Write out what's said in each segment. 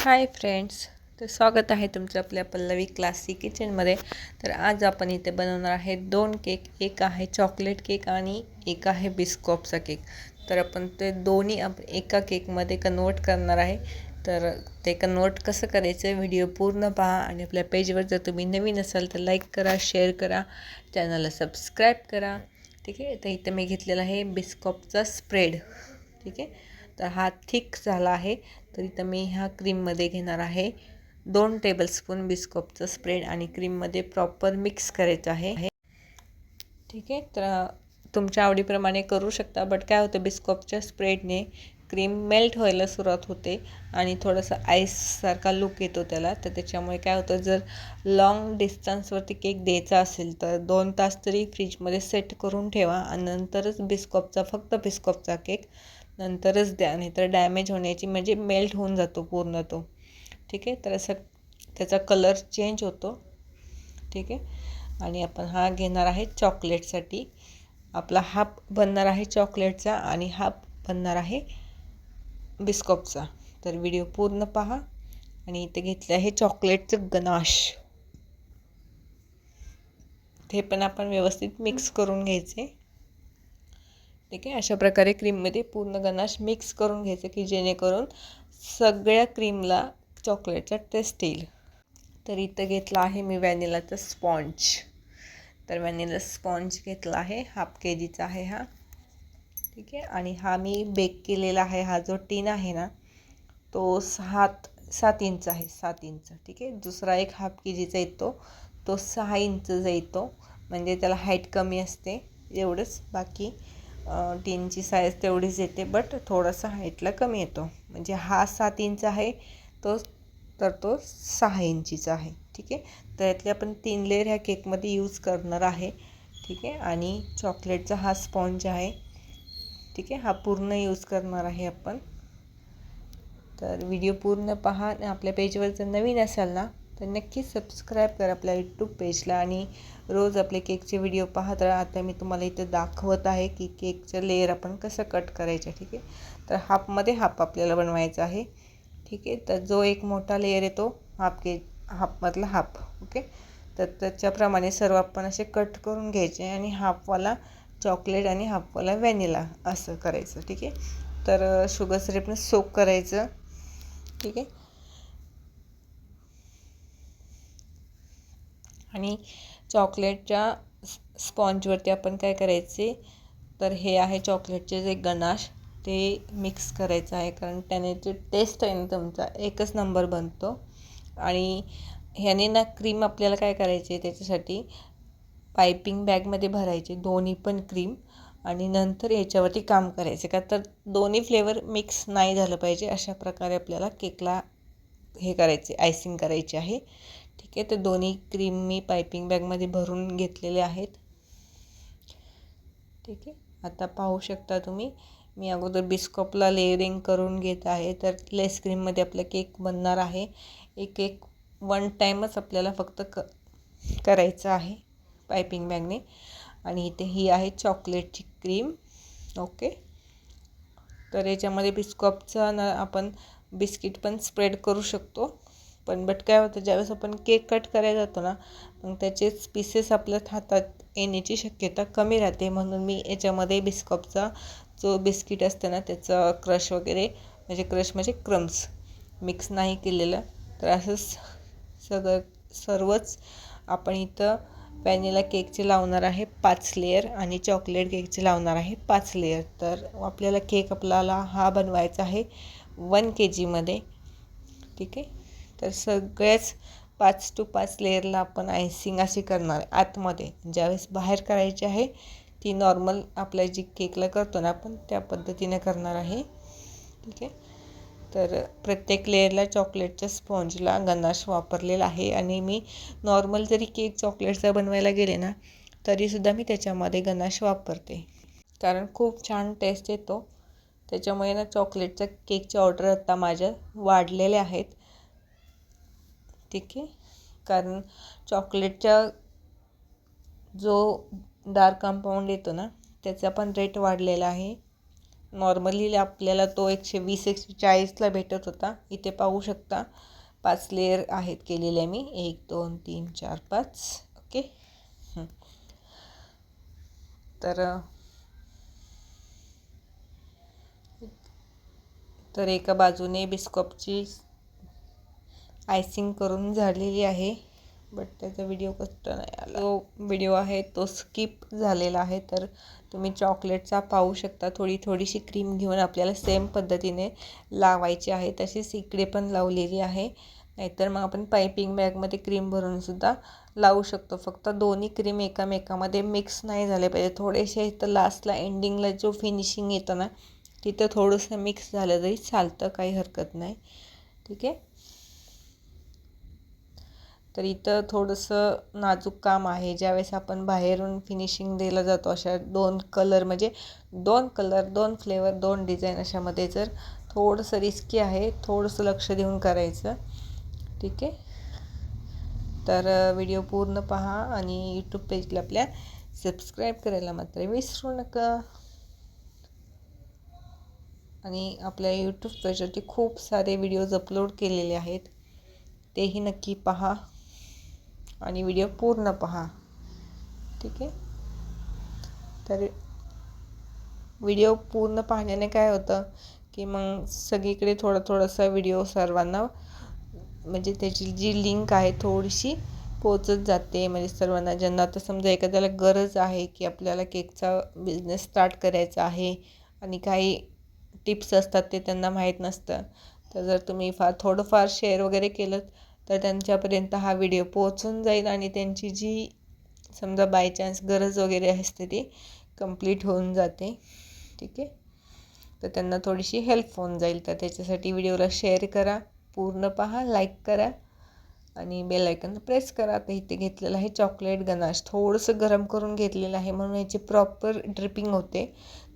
Hi friends तर स्वागत आहे तुमचं आपल्या पल्लवी क्लासी किचनमध्ये तर आज आपण इथे बनवणार आहे दोन केक एक आहे चॉकलेट केक आणि एक आहे बिस्कॉपचा केक तर आपण ते दोन्ही आप एका केकमध्ये कन्वर्ट करणार आहे. तर ते कन्वर्ट कसं करायचं व्हिडिओ पूर्ण पहा आणि आपल्या पेजवर जर तुम्ही नवीन असाल तर लाईक करा शेअर करा चॅनलला सबस्क्राईब करा. ठीक आहे? तर इथं मी घेतलेला आहे बिस्कॉपचा स्प्रेड ठीक आहे? तर हा थिक झाला आहे. तर इथं मी ह्या क्रीममध्ये घेणार आहे. दोन टेबलस्पून बिस्कॉपचं स्प्रेड आणि क्रीममध्ये प्रॉपर मिक्स करायचं आहे. ठीक आहे. तर तुमच्या आवडीप्रमाणे करू शकता. बट काय होतं बिस्कॉपच्या स्प्रेडने क्रीम मेल्ट व्हायला सुरुवात होते आणि थोडंसं आईससारखा लुक येतो त्याला. तर त्याच्यामुळे काय होतं जर लाँग डिस्टन्सवरती केक द्यायचा असेल तर दोन तास तरी फ्रीजमध्ये सेट करून ठेवा. आणि नंतरच बिस्कॉपचा फक्त बिस्कॉपचा केक नंतरच द्या नाही तर डॅमेज होण्याची म्हणजे मेल्ट होऊन जातो पूर्ण तो. ठीक आहे? तर असं त्याचा कलर चेंज होतो. ठीक आहे? आणि आपण हा घेणार आहे चॉकलेटसाठी आपला हाफ बनणार आहे चॉकलेटचा आणि हाफ बनणार आहे बिस्कॉपचा तर व्हिडिओ पूर्ण पहा आणि इथे घेतलं आहे चॉकलेटचं गनाश ते पण आपण व्यवस्थित मिक्स करून घ्यायचे. ठीक आहे? अशा प्रकारे क्रीममध्ये पूर्ण गनाश मिक्स करून घ्यायचं की जेणेकरून सगळ्या क्रीमला चॉकलेटचा टेस्ट येईल. तर इथं घेतला आहे मी व्हॅनिलाचा स्पॉन्ज तर व्हॅनिला स्पॉन्ज घेतला आहे. हाफ के जीचा आहे हा. ठीक आहे? आणि हा मी बेक केलेला आहे. हा जो टीन आहे ना तो सात सात इंच आहे. सात इंच ठीक आहे? दुसरा एक हाफ के जीचा येतो. तो सहा इंचचा येतो. म्हणजे त्याला हाईट कमी असते. एवढंच. बाकी टीनची साईज तेवढीच येते बट थोडासा हाईटला कमी येतो. म्हणजे हा सात इंच आहे तो तर तो सहा इंचीचा आहे. ठीक आहे? तर यातले आपण तीन लेअर ह्या केकमध्ये यूज करणार आहे. ठीक आहे? आणि चॉकलेटचा हा स्पॉन्ज आहे. ठीक आहे? हा पूर्ण यूज करणार आहे आपण. तर व्हिडिओ पूर्ण पहा. आपल्या पेजवर जर नवीन असाल ना तर नक्कीच सबस्क्राईब करा आपल्या यूट्यूब पेजला आणि रोज आपले केकचे व्हिडिओ पाहत राहा. आता मी तुम्हाला इथे दाखवत आहे की केकचं लेअर आपण कसं कट करायचं ठीक आहे? तर हाफमध्ये हाफ आपल्याला बनवायचा आहे ठीक आहे? तर जो एक मोठा लेअर येतो हाफ के हाफमधला हाफ ओके तर त्याच्याप्रमाणे सर्व आपण असे कट करून घ्यायचे आणि हाफवाला चॉकलेट आणि हाफवाला व्हॅनिला असं करायचं ठीक आहे? तर शुगर सिरपनं सोक करायचं ठीक आहे? आणि चॉकलेटच्या स्पॉन्जवरती आपण काय करायचे तर हे आहे चॉकलेटचे जे गनाश ते मिक्स करायचं आहे. कारण त्याने जे टेस्ट आहे ना तुमचा एकच नंबर बनतो. आणि ह्याने ना क्रीम आपल्याला काय करायचे त्याच्यासाठी पायपिंग बॅगमध्ये भरायचे दोन्ही पण क्रीम आणि नंतर याच्यावरती काम करायचे. का तर दोन्ही फ्लेवर मिक्स नाही झालं पाहिजे अशा प्रकारे आपल्याला केकला हे करायचे आयसिंग करायची आहे. ठीक आहे तर दोन्ही क्रीम मी पायपिंग बॅगमध्ये भरून घेतलेले आहेत. ठीक आहे आता पाहू शकता तुम्ही. मी अगोदर बिस्कॉपला लेअरिंग करून घेत आहे तर लेस क्रीममध्ये आपला केक बनणार आहे. एक एक वन टाईमच आपल्याला फक्त क करायचं आहे पायपिंग बॅगने आणि इथे ही आहे चॉकलेटची क्रीम ओके तर याच्यामध्ये बिस्कॉपचा ना आपण बिस्किट पण स्प्रेड करू शकतो. पण बट काय होतं ज्यावेळेस आपण केक कट करायला जातो ना मग त्याचेच पीसेस आपल्या हातात येण्याची शक्यता कमी राहते. म्हणून मी याच्यामध्ये बिस्कॉपचा जो बिस्किट असतं ना त्याचं क्रश वगैरे म्हणजे क्रश म्हणजे क्रम्स मिक्स नाही केलेलं. तर असंच सगळं सर्वच आपण इथं व्हॅनिला केकचे लावणार आहे पाच लेअर आणि चॉकलेट केकचे लावणार आहे पाच लेअर तर आपल्याला केक आपल्याला हा बनवायचा आहे वन के जीमध्ये ठीक आहे? तर सगळ्याच पाच टू पाच लेअरला आपण आयसिंग अशी करणार. आतमध्ये ज्यावेळेस बाहेर करायची आहे ती नॉर्मल आपल्या जी केकला करतो ना आपण त्या पद्धतीने करणार आहे. ठीक आहे? तर प्रत्येक लेअरला चॉकलेटच्या स्पॉन्जला गनाश वापरलेला आहे. आणि मी नॉर्मल जरी केक चॉकलेटचा बनवायला गेले ना तरीसुद्धा मी त्याच्यामध्ये गनाश वापरते. कारण खूप छान टेस्ट येतो. त्याच्यामुळे ना चॉकलेटचा केकच्या ऑर्डर आत्ता माझ्या वाढलेल्या आहेत. ठीक आहे. कारण चॉकलेटच्या जो डार्क कंपाऊंड येतो ना त्याचा पण रेट वाढलेला आहे. नॉर्मली आपल्याला तो एकशे वीस एकशे चाळीसला भेटत होता. इथे पाहू शकता. पाच लेअर आहेत केलेले मी. एक दोन तीन चार पाच. ओके. तर तर एका बाजूने बिस्कॉपची आयसिंग करून झालेली आहे बट त्याचा व्हिडिओ कष्ट नाही आला. तो व्हिडिओ आहे तो स्किप झालेला आहे. तर तुम्ही चॉकलेटचा पाहू शकता. थोडी थोडीशी क्रीम घेऊन आपल्याला सेम पद्धतीने लावायची आहे. तशीच इकडे पण लावलेली आहे. नाहीतर मग आपण पायपिंग बॅगमध्ये क्रीम भरूनसुद्धा लावू शकतो. फक्त दोन्ही क्रीम एकामेकामध्ये मिक्स नाही झाले पाहिजे. थोडेसे तर लास्टला एंडिंगला जो फिनिशिंग येतं ना तिथं थोडंसं मिक्स झालं तरी चालतं. काही हरकत नाही. ठीक आहे? तर इथं थोडंसं नाजूक काम आहे. ज्यावेळेस आपण बाहेरून फिनिशिंग द्यायला जातो अशा दोन कलर म्हणजे दोन कलर दोन फ्लेवर दोन डिझाईन अशामध्ये जर थोडंसं रिस्की आहे थोडंसं लक्ष देऊन करायचं. ठीक आहे? तर व्हिडिओ पूर्ण पहा आणि यूट्यूब पेजला आपल्या सबस्क्राईब करायला मात्र विसरू नका. आणि आपल्या यूट्यूब पेजवरती खूप सारे व्हिडिओज अपलोड केलेले आहेत. तेही नक्की पहा. आणि व्हिडिओ पूर्ण पहा. ठीक आहे? तर व्हिडिओ पूर्ण पाहण्याने काय होतं की मग सगळीकडे थोडा थोडासा व्हिडिओ सर्वांना म्हणजे त्याची जी लिंक आहे थोडीशी पोचत जाते. म्हणजे सर्वांना ज्यांना आता समजा एखाद्याला गरज आहे की आपल्याला केकचा बिझनेस स्टार्ट करायचा आहे आणि काही टिप्स असतात ते त्यांना माहीत नसतं. तर जर तुम्ही फार थोडंफार शेअर वगैरे केलं तर त्यांच्यापर्यंत हा व्हिडिओ पोहोचून जाईल आणि त्यांची जी समजा बाय चान्स गरज वगैरे असते ती कंप्लीट होऊन जाते. ठीक आहे? तर त्यांना थोडीशी हेल्प होऊन जाईल. तर त्याच्यासाठी व्हिडिओला शेअर करा पूर्ण पहा लाईक करा. आणि बेल आयकन प्रेस करा. आता इथे घेतलेलं आहे चॉकलेट गनाश थोडंसं गरम करून घेतलेलं आहे म्हणून याची प्रॉपर ड्रिपिंग होते.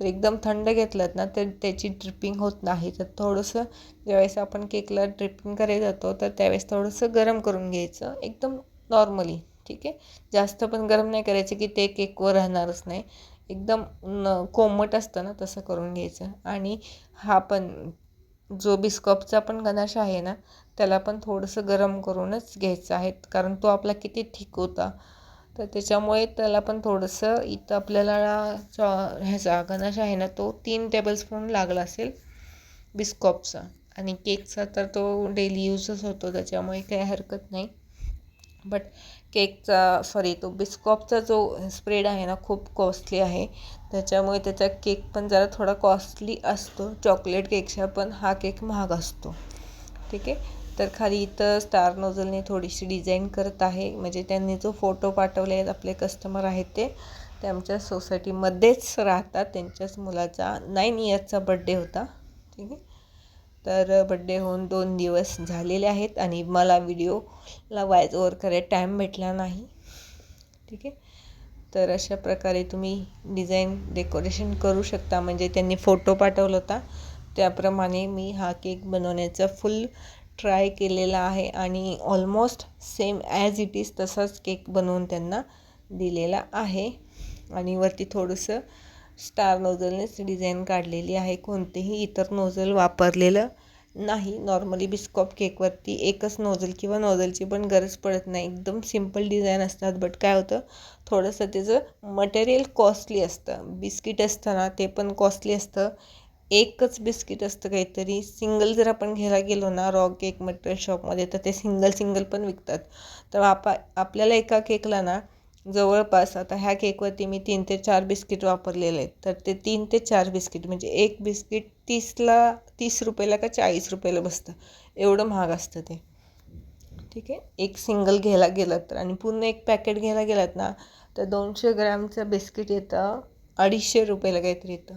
तर एकदम थंड घेतलं ना तर त्याची ड्रिपिंग होत नाही. तर थोडंसं ज्यावेळेस आपण केकला ड्रिपिंग करायला जातो तर त्यावेळेस थोडंसं गरम करून घ्यायचं. एकदम नॉर्मली ठीक आहे? जास्त पण गरम नाही करायचं की ते केकवर राहणारच नाही. एकदम न कोमट असतं ना तसं करून घ्यायचं. आणि हा पण जो बिस्कॉपचा पण गनाश आहे ना त्याला पण थोडंसं गरम करूनच घ्यायचं आहे कारण तो आपला किती ठीक होता. तर त्याच्यामुळे त्याला पण थोडंसं इथं आपल्याला चॉ ह्याचा गनाश आहे ना तो तीन टेबलस्पून लागला असेल बिस्कॉपचा. आणि केकचा तर तो डेली यूजच होतो त्याच्यामुळे काही हरकत नाही. बट केकचा सॉरी तो बिस्कॉपचा जो स्प्रेड आहे ना खूप कॉस्टली आहे. त्याच्यामुळे त्याचा केक पण जरा थोडा कॉस्टली असतो. चॉकलेट केकच्या पण हा केक महाग असतो. ठीक आहे? तर खाली इथं स्टार नोझलने थोडीशी डिझाईन करत आहे. म्हणजे त्यांनी जो फोटो पाठवले आहेत आपले कस्टमर आहेत ते ते आमच्या सोसायटीमध्येच राहतात. त्यांच्याच मुलाचा नाईन इयर्सचा बड्डे होता. ठीक आहे? तर बड्डे होऊन दोन दिवस झालेले आहेत आणि मला व्हिडिओला वायज ओवर करायला टाईम भेटला नाही. ठीक आहे? तर अशा प्रकारे तुम्ही डिझाईन डेकोरेशन करू शकता. म्हणजे त्यांनी फोटो पाठवला होता. त्याप्रमाणे मी हा केक बनवण्याचा फुल ट्राय केलेला आहे आणि almost same as it is तसाच केक बनवून त्यांना दिलेला आहे. आणि वरती थोडंसं स्टार नोझलनेच डिझाईन काढलेली आहे. कोणतेही इतर नोझल वापरलेलं नाही. नॉर्मली बिस्कॉप केकवरती एकच नोझल किंवा नोझलची पण गरज पडत नाही. एकदम सिंपल डिझाईन असतात. बट काय होतं थोडंसं त्याचं मटेरियल कॉस्टली असतं. बिस्किट असतं ना ते पण कॉस्टली असतं. एकच बिस्किट असतं काहीतरी. सिंगल जर आपण घ्यायला गेलो ना रॉ केक मटेरियल शॉपमध्ये तर ते सिंगल सिंगल पण विकतात. तर आपा आपल्याला एका केकला ना जवळपास आता ह्या केकवरती मी तीन ते चार बिस्किट वापरलेले आहेत. तर ते तीन ते चार बिस्किट म्हणजे एक बिस्किट तीसला तीस रुपयाला का चाळीस रुपयाला बसतं. एवढं महाग असतं ते. ठीक आहे? एक सिंगल घ्यायला गेलं तर आणि पूर्ण एक पॅकेट घ्यायला गेलात ना तर दोनशे ग्रॅमचं बिस्किट येतं अडीचशे रुपयाला काहीतरी येतं.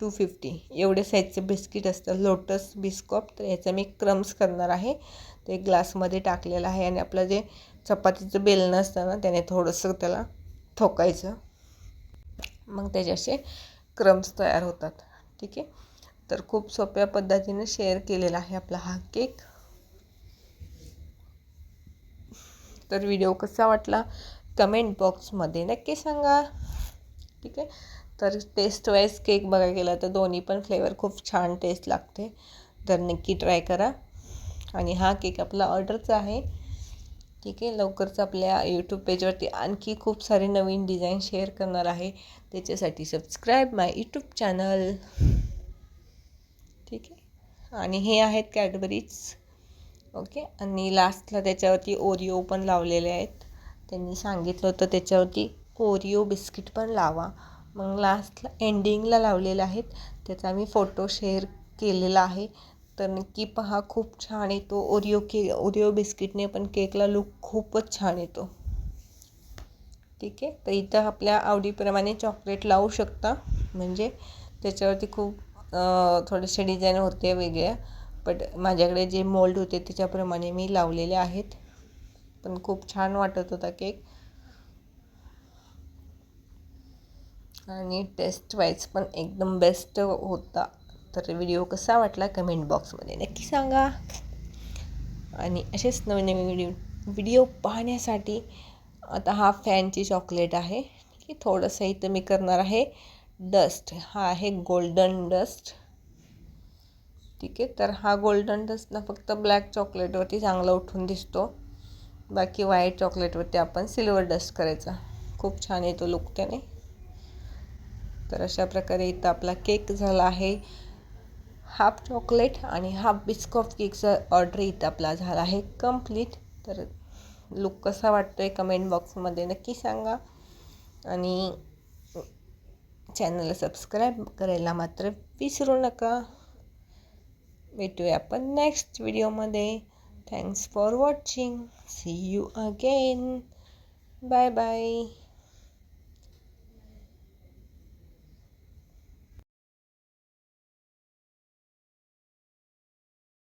टू फिफ्टी एवढे साईजचं बिस्किट असतं लोटस बिस्कॉप तर याचं मी क्रम्स करणार आहे. ते ग्लासमध्ये टाकलेलं आहे आणि आपलं जे चपातीचं बेलणं असतं ना त्याने थोडंसं त्याला ठोकायचं मग त्याचे असे क्रम्स तयार होतात. ठीक आहे? तर खूप सोप्या पद्धतीने शेअर केलेला आहे आपला हा केक. तर व्हिडिओ कसा वाटला? कमेंट बॉक्समध्ये नक्की सांगा. ठीक आहे? तर टेस्ट वाईज केक बघायला गेला तर दोन्ही पण फ्लेवर खूप छान टेस्ट लागते. तर नक्की ट्राय करा. आणि हा केक आपला ऑर्डरचा आहे. ठीक आहे. लवकरच आपल्या यूट्यूब पेजवरती आणखी खूप सारे नवीन डिझाईन शेअर करणार आहे. त्याच्यासाठी सबस्क्राईब माय यूट्यूब चॅनल ठीक आहे. आणि हे आहेत कॅडबरीज ओके आणि लास्टला त्याच्यावरती ओरिओ पण लावलेले आहेत. त्यांनी सांगितलं होतं त्याच्यावरती ओरिओ बिस्किट पण लावा. मग लास्टला एंडिंगला लावलेले आहेत. त्याचा मी फोटो शेअर केलेला आहे. तर नक्की पहा खूप छान येतो. ओरिओ के ओरिओ बिस्किटने पण केकला लुक खूपच छान येतो. ठीक आहे? तर इथं आपल्या आवडीप्रमाणे चॉकलेट लावू शकता. म्हणजे त्याच्यावरती खूप थोडेसे डिझाईन होते वेगळ्या बट माझ्याकडे जे मोल्ड होते त्याच्याप्रमाणे मी लावलेले आहेत. पण खूप छान वाटत होता केक आणि टेस्ट वाईज पण एकदम बेस्ट होता. तर व्हिडिओ कसा वाटला कमेंट बॉक्समध्ये नक्की सांगा. आणि असेच नवीन नवीन व्हिडिओ व्हिडिओ पाहण्यासाठी आता हा फॅनची चॉकलेट आहे ठीक आहे थोडंसं इथं मी करणार आहे डस्ट. हा आहे गोल्डन डस्ट. ठीक आहे तर हा गोल्डन डस्टना फक्त ब्लॅक चॉकलेटवरती चांगला उठून दिसतो. बाकी व्हाईट चॉकलेटवरती आपण सिल्वर डस्ट करायचा. खूप छान येतो लुक त्याने. तर अशा प्रकारे इथं आपला केक झाला आहे. हाफ चॉकलेट आणि हाफ बिस्कॉफ केकचा ऑर्डर इथं आपला झाला आहे कंप्लीट तर लुक कसा वाटतो आहे कमेंट बॉक्समध्ये नक्की सांगा. आणि चॅनलला सबस्क्राईब करायला मात्र विसरू नका. भेटूया आपण नेक्स्ट व्हिडिओमध्ये. Thanks for watching see you again bye bye